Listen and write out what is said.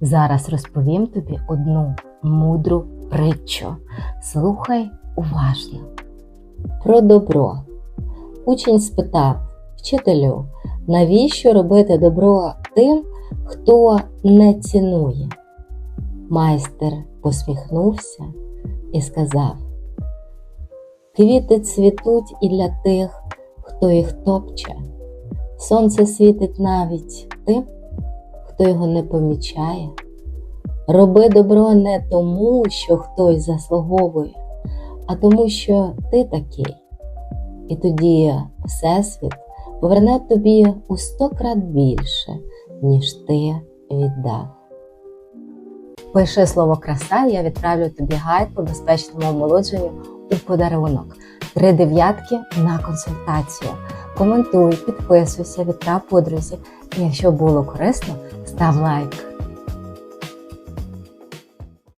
Зараз розповім тобі одну мудру притчу. Слухай уважно. Про добро. Учень спитав вчителю, навіщо робити добро тим, хто не цінує? Майстер посміхнувся і сказав: Квіти цвітуть і для тих, хто їх топче. Сонце світить навіть тим, хто його не помічає. Роби добро не тому, що хтось заслуговує, а тому, що ти такий. І тоді Всесвіт поверне тобі у сто крат більше, ніж ти віддав. Пиши слово краса, я відправлю тобі гайд по безпечному омолодженню у подарунок. Три дев'ятки на консультацію. Коментуй, підписуйся, відправ подрузі. І якщо було корисно, став лайк.